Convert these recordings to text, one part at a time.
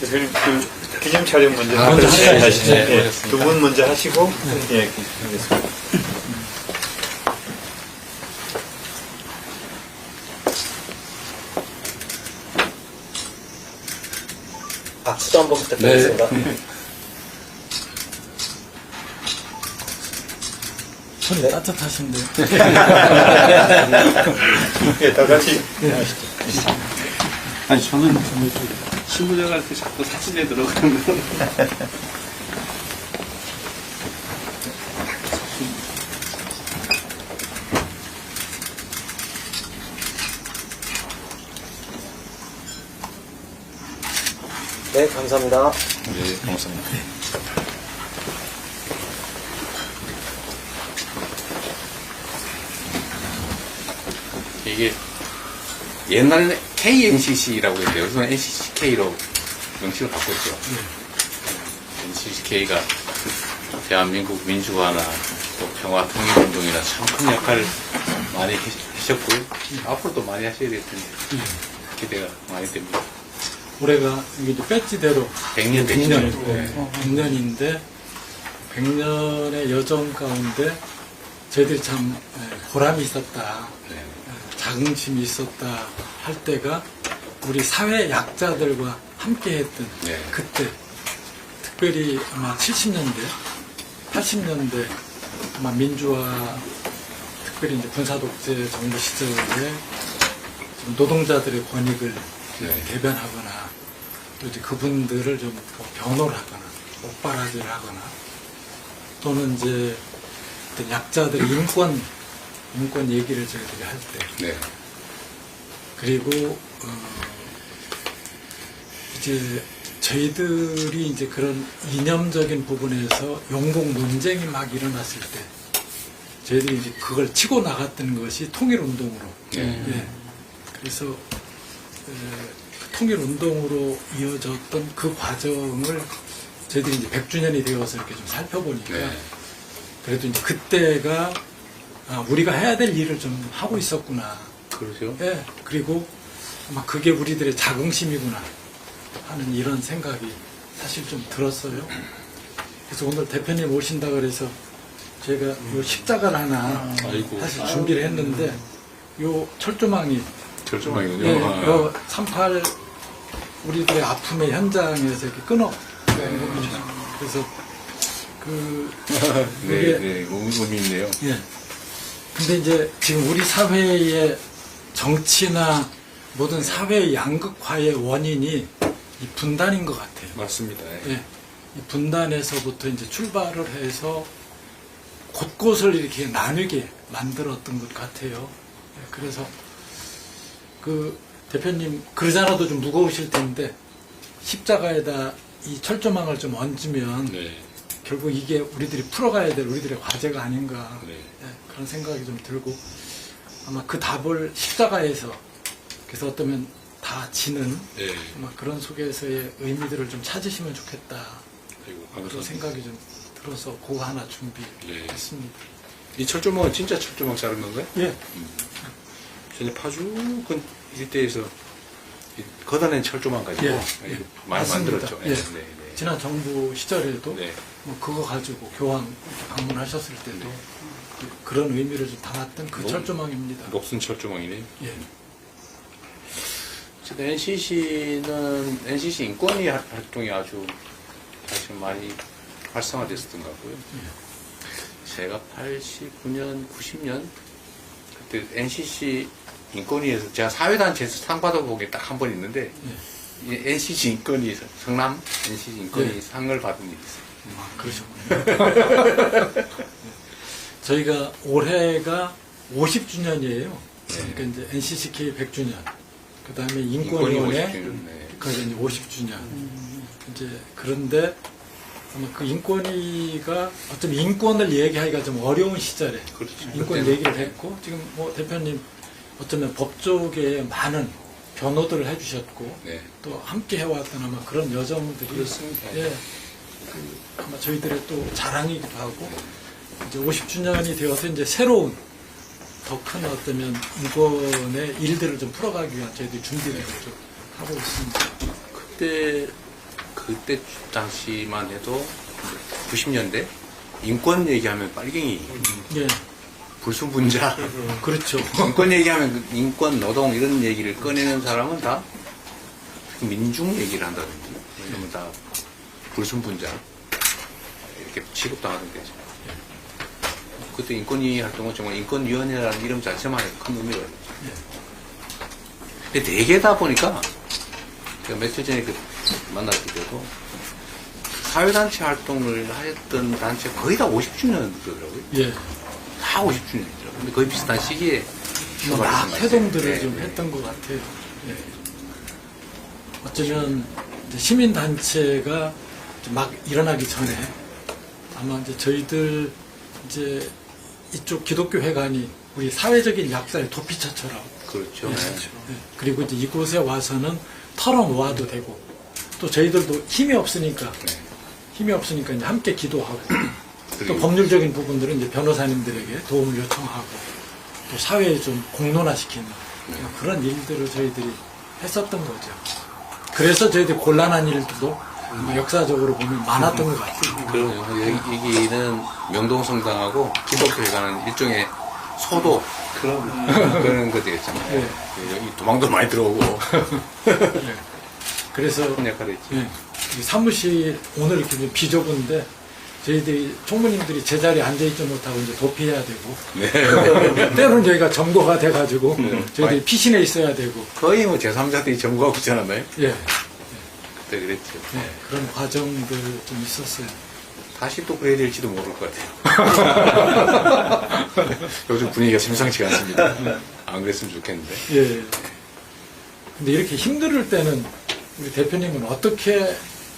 대표님 그 기념 촬영 먼저 아, 먼저 하시죠. 하셔야죠. 네, 예, 알겠습니다. 두분 먼저 하시고 예, 하겠습니다. 박수도 한번 부탁드리겠습니다. 손이 따뜻하신데. 예, 다 같이 아니 저는 신부님한테 자꾸 사진에 들어가는 거 네, 감사합니다. 네, 고맙습니다. 이게 옛날에는 KNCC라고 했는데 요즘은 NCCK로 명칭을 갖고 있죠. NCCK가 대한민국 민주화나 또 평화 통일 운동이나 참 큰 역할을 많이 해- 하셨고요. 앞으로도 많이 하셔야 될 텐데 기대가 많이 됩니다. 올해가 이게 이제 배지대로 100년 되시죠. 100년, 네. 100년인데 100년의 여정 가운데 저희들이 참 예, 보람이 있었다, 네. 예, 자긍심이 있었다 할 때가 우리 사회 약자들과 함께 했던 네. 그때 특별히 아마 70년대, 80년대 아마 민주화 특별히 이제 군사독재 정부 시절에 좀 노동자들의 권익을 네. 대변하거나 또 이제 그분들을 좀뭐 변호를 하거나 옥바라지를 하거나 또는 이제 약자들의 인권 인권 얘기를 저희들이 할 때 네. 그리고 어, 이제 저희들이 이제 그런 이념적인 부분에서 용공 논쟁이 막 일어났을 때 저희들이 이제 그걸 치고 나갔던 것이 통일 운동으로 네. 예. 그래서 에, 그 통일 운동으로 이어졌던 그 과정을 저희들이 이제 100주년이 되어서 이렇게 좀 살펴보니까 네. 그래도 이제 그때가 아, 우리가 해야 될 일을 좀 하고 있었구나. 그러죠. 예, 그리고 아마 그게 우리들의 자긍심이구나 하는 이런 생각이 사실 좀 들었어요. 그래서 오늘 대표님 오신다 그래서 제가 요 십자가를 하나 아이고. 사실 준비를 했는데 요 철조망이 절조망이군요. 예, 아. 요38 우리들의 아픔의 현장에서 이렇게 끊어 그래서 그 네, 네, 의미 의미 있네요. 예. 근데 이제 지금 우리 사회의 정치나 모든 사회의 양극화의 원인이 이 분단인 것 같아요. 맞습니다. 예. 예. 이 분단에서부터 이제 출발을 해서 곳곳을 이렇게 나누게 만들었던 것 같아요. 예, 그래서 그 대표님 그러잖아도 좀 무거우실 텐데 십자가에다 이 철조망을 좀 얹으면 네. 결국 이게 우리들이 풀어가야 될 우리들의 과제가 아닌가 네. 예, 그런 생각이 좀 들고 아마 그 답을 십자가에서 그래서 어쩌면 다 지는 네. 아마 그런 속에서의 의미들을 좀 찾으시면 좋겠다 아이고, 그런. 생각이 좀 들어서 그거 하나 준비했습니다. 이 철조망은 진짜 철조망 자른 건가요? 예, 전에 파주 근 일대에서 이 거단한 철조망 가지고 예. 많이 맞습니다. 만들었죠. 예. 네, 네, 지난 정부 시절에도 네. 뭐 그거 가지고 교황 방문하셨을 때도 네. 그- 그런 의미를 좀 담았던 그 너무- 철조망입니다. 녹슨 철조망이네요. 예, 어쨌든 NCC는 NCC 인권위 활- 활동이 아주 사실 많이 활성화됐었던 것 같고요. 제가 89년, 90년 그때 NCC 인권위에서 제가 사회단체에서 상 받아본 게 딱 한 번 있는데 이 NCC 인권위 성남 NCC 인권위 네. 상을 받은 일이 있어요. 아, 그러셨군요. 저희가 올해가 50주년이에요. 그러니까 이제 NCCK 100주년, 그 다음에 인권위 인권위원회 50주년, 네. 거기가 이제 50주년. 이제 그런데 아마 그 인권위가 어쩜 인권을 얘기하기가 좀 어려운 시절에 그렇죠. 인권 얘기를 했고 지금 뭐 대표님 어쩌면 법조계에 많은 변호들을 해주셨고 네. 또 함께 해왔던 아마 그런 여정들이 그렇습니다. 예, 그 아마 저희들의 또 자랑이기도 하고 이제 50주년이 되어서 이제 새로운 더 큰 어쩌면 인권의 일들을 좀 풀어가기 위한 저희들이 준비를 좀 하고 있습니다. 그때 그때 당시만 해도 90년대 인권 얘기하면 빨갱이, 예, 불순분자, 그렇죠. 인권 얘기하면 그 인권, 노동 이런 얘기를 꺼내는 사람은 다 민중 얘기를 한다든지 이러면 다 불순분자 이렇게 취급당하던 때죠. 그때 인권위 활동은 정말 인권위원회라는 이름 자체만 큰 의미가 있죠. 근데 대개다 보니까 제가 며칠 전에 그 만났을 때도 사회단체 활동을 했던 단체 거의 다 50주년이더라고요. 예. 다 50주년이죠. 근데 거의 비슷한 시기에 같아요. 좀 네, 네. 했던 것 같아요. 예. 어쩌면 이제 시민단체가 이제 막 일어나기 전에 아마 이제 저희들 이제 이쪽 기독교 회관이 우리 사회적인 약사의 도피처처럼 그렇죠. 예. 네. 예. 그리고 이제 이곳에 와서는 털어놓아도 되고 또 저희들도 힘이 없으니까 네. 힘이 없으니까 이제 함께 기도하고 또 그리고 법률적인 부분들은 이제 변호사님들에게 도움을 요청하고 또 사회에 좀 공론화시키는 네. 그런 일들을 저희들이 했었던 거죠. 그래서 저희들이 곤란한 일들도 아마 역사적으로 보면 많았던 것 같아요. 그럼요. 여기- 여기는 명동성당하고 기독교회관은 일종의 소도 그런 그런 거 되겠잖아요. 네. 여기 도망도 많이 들어오고 예. 그래서 그런 역할을 했지. 예, 이 사무실 오늘 이렇게 좀 비좁은데 저희들이 총무님들이 제자리에 앉아있지 못하고 이제 도피해야 되고 네. 때로는 저희가 점거가 돼가지고 네. 저희들이 피신해 있어야 되고 거의 뭐 제3자들이 전부하고 있지 않았나요? 예, 그때 그랬죠. 예, 그런 과정들 좀 있었어요. 다시 또 그래야 될지도 모를 것 같아요. 요즘 분위기가 심상치가 않습니다. 안 그랬으면 좋겠는데. 예. 근데 이렇게 힘들 때는 우리 대표님은 어떻게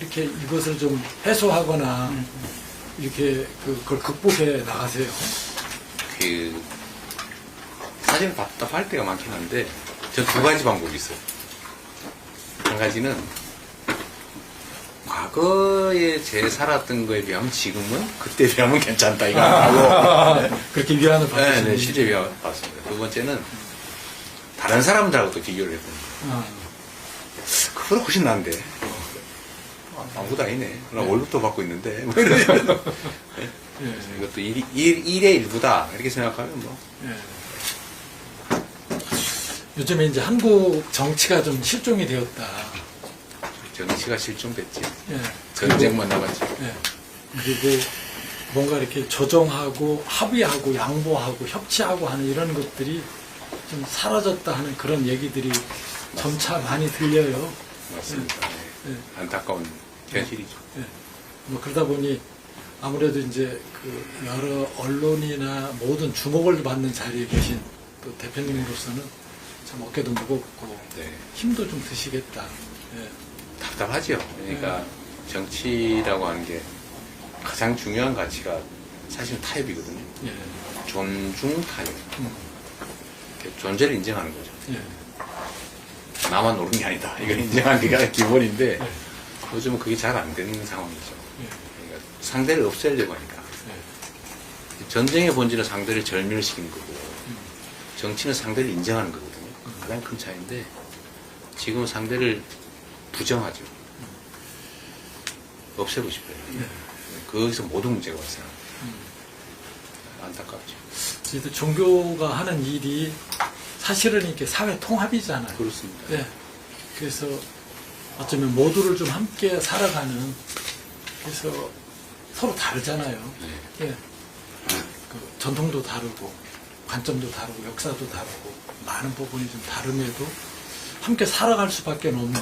이렇게 이것을 좀 해소하거나 이렇게 그- 그걸 극복해 나가세요? 그 사실 답답할 때가 많긴 한데 전 두 가지 방법이 있어요. 한 가지는 과거에 제 살았던 거에 비하면 지금은 그때 비하면 괜찮다 이거 하고 그렇게 위안을 네, 받으시는 네, 실제 비하 봤습니다. 두 번째는 다른 사람들하고도 비교를 해봅니다. 아, 그보다 훨씬 나은데 아무것도 아니네. 나 월급도 받고 있는데 뭐 이러면 예, 이것도 일, 일, 일의 일부다 이렇게 생각하면 뭐 예. 요즘에 이제 한국 정치가 좀 실종이 되었다. 정치가 실종됐지. 예. 전쟁만 남았지. 예. 그리고 뭔가 이렇게 조정하고 합의하고 양보하고 협치하고 하는 이런 것들이 좀 사라졌다 하는 그런 얘기들이 점차 많이 들려요. 맞습니다. 네. 예. 안타까운 현실이죠. 예. 뭐 그러다 보니 아무래도 이제 그 여러 언론이나 모든 주목을 받는 자리에 계신 또 대표님으로서는 참 어깨도 무겁고 네. 힘도 좀 드시겠다. 예. 답답하죠. 그러니까 정치라고 하는 게 가장 중요한 가치가 사실 타협이거든요. 예. 존중 타협. 음. 존재를 인정하는 거죠. 예. 나만 옳은 게 아니다. 이걸 인정하는 게 기본인데 요즘은 그게 잘 안 되는 상황이죠. 예. 그러니까 상대를 없애려고 하니까. 예. 전쟁의 본질은 상대를 절멸시키는 거고 정치는 상대를 인정하는 거거든요. 가장 큰 차이인데 지금은 상대를 부정하죠. 없애고 싶어요. 거기서 모든 문제가 발생합니다. 안타깝죠. 저희들 종교가 하는 일이 사실은 이렇게 사회 통합이잖아요. 그렇습니다. 예. 그래서 어쩌면 모두를 좀 함께 살아가는 그래서 서로 다르잖아요. 네. 예. 그 전통도 다르고 관점도 다르고 역사도 다르고 많은 부분이 좀 다름에도 함께 살아갈 수밖에 없는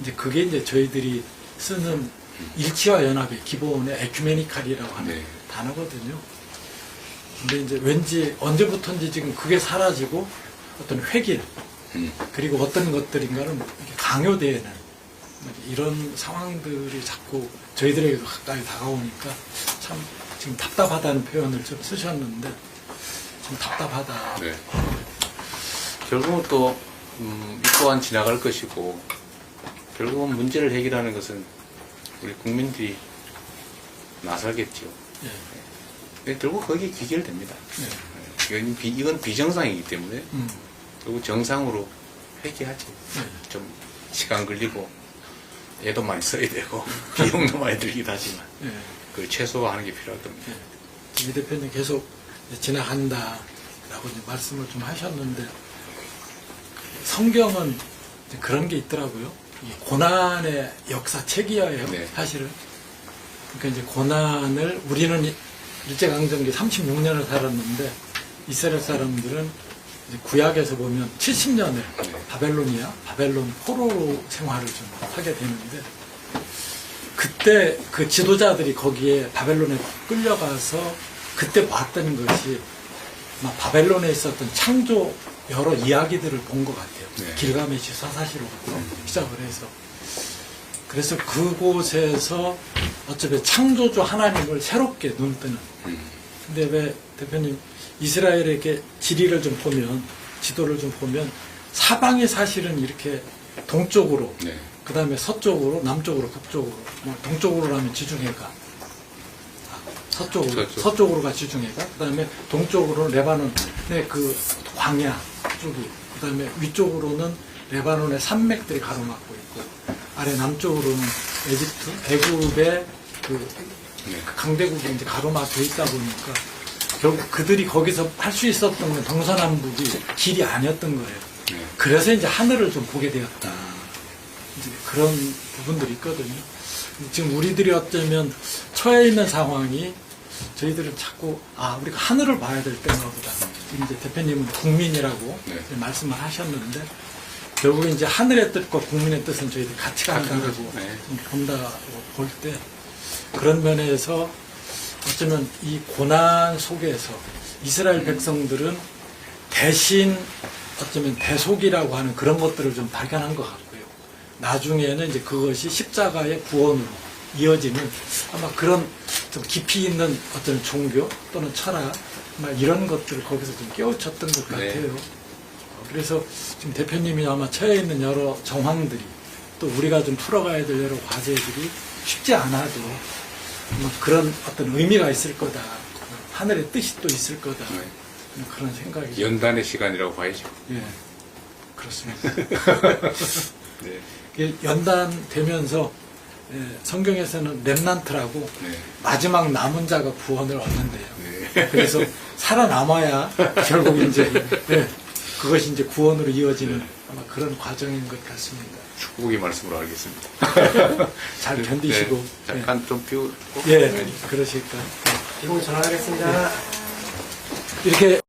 이제 그게 이제 저희들이 쓰는 일치와 연합의 기본의 에큐메니칼이라고 하는 네. 단어거든요. 근데 이제 왠지 언제부턴지 지금 그게 사라지고 어떤 획일 음. 그리고 어떤 것들인가는 이렇게 강요되는 이런 상황들이 자꾸 저희들에게도 가까이 다가오니까 참 지금 답답하다는 표현을 좀 쓰셨는데 좀 답답하다. 네. 결국은 또, 음, 이 또한 지나갈 것이고, 결국은 문제를 해결하는 것은 우리 국민들이 나서겠죠. 예. 네, 결국 거기에 귀결됩니다. 예. 이건, 비, 이건 비정상이기 때문에 음. 결국 정상으로 회귀하지. 예. 좀 시간 걸리고 애도 많이 써야 되고 비용도 많이 들긴 하지만 예. 그 최소화하는 게 필요할 겁니다. 이 대표님 계속 지나간다라고 이제 말씀을 좀 하셨는데 성경은 그런 게 있더라고요. 이 고난의 역사책이어요. 네. 사실은. 그러니까 이제 고난을 우리는 일제강점기 36년을 살았는데 이스라엘 사람들은 구약에서 보면 70년을 네. 바벨론이야 바벨론 포로 생활을 좀 하게 되는데 그때 그 지도자들이 거기에 바벨론에 끌려가서 그때 봤던 것이 막 바벨론에 있었던 창조 여러 이야기들을 본 것 같아요. 네. 길가메시 사사시로부터 시작을 해서 그래서 그곳에서 어차피 창조주 하나님을 새롭게 눈 뜨는 음. 근데 왜 대표님 이스라엘에게 지리를 좀 보면 지도를 좀 보면 사방이 사실은 이렇게 동쪽으로 네. 그 다음에 서쪽으로 남쪽으로 북쪽으로 뭐 동쪽으로 가면 지중해가 아, 서쪽으로 서쪽. 서쪽으로가 지중해가 그 다음에 동쪽으로는 레바논의 그 광야 쪽이 그 다음에 위쪽으로는 레바논의 산맥들이 가로막고 있고 아래 남쪽으로는 에집트 애굽의 그 네. 강대국이 이제 가로막혀 있다 보니까 결국 그들이 거기서 할 수 있었던 건 동서남북이 길이 아니었던 거예요. 네. 그래서 이제 하늘을 좀 보게 되었다. 이제 그런 부분들이 있거든요. 지금 우리들이 어쩌면 처해 있는 상황이 저희들은 자꾸 아 우리가 하늘을 봐야 될 때인가 보다. 이제 대표님은 국민이라고 네. 말씀을 하셨는데 결국 이제 하늘의 뜻과 국민의 뜻은 저희들이 같이 간다고. 네. 본다고 볼 때 그런 면에서 어쩌면 이 고난 속에서 이스라엘 백성들은 대신 어쩌면 대속이라고 하는 그런 것들을 좀 발견한 것 같고요. 나중에는 이제 그것이 십자가의 구원으로 이어지는 아마 그런 좀 깊이 있는 어떤 종교 또는 철학 이런 것들을 거기서 좀 깨우쳤던 것 네. 같아요. 그래서 지금 대표님이 아마 처해 있는 여러 정황들이 또 우리가 좀 풀어가야 될 여러 과제들이 쉽지 않아도 그런 어떤 의미가 있을 거다. 하늘의 뜻이 또 있을 거다. 네. 그런 생각이. 연단의 시간이라고 봐야죠. 예. 그렇습니다. 네. 연단되면서 예, 성경에서는 렘난트라고 네. 마지막 남은 자가 구원을 얻는데요. 네. 그래서 살아남아야 결국 이제 예, 그것이 이제 구원으로 이어지는 아마 그런 과정인 것 같습니다. 축복의 말씀으로 알겠습니다. 잘 견디시고 네. 잠깐 좀 비우고. 예, 네. 그러실까. 이분 전화하겠습니다. 이렇게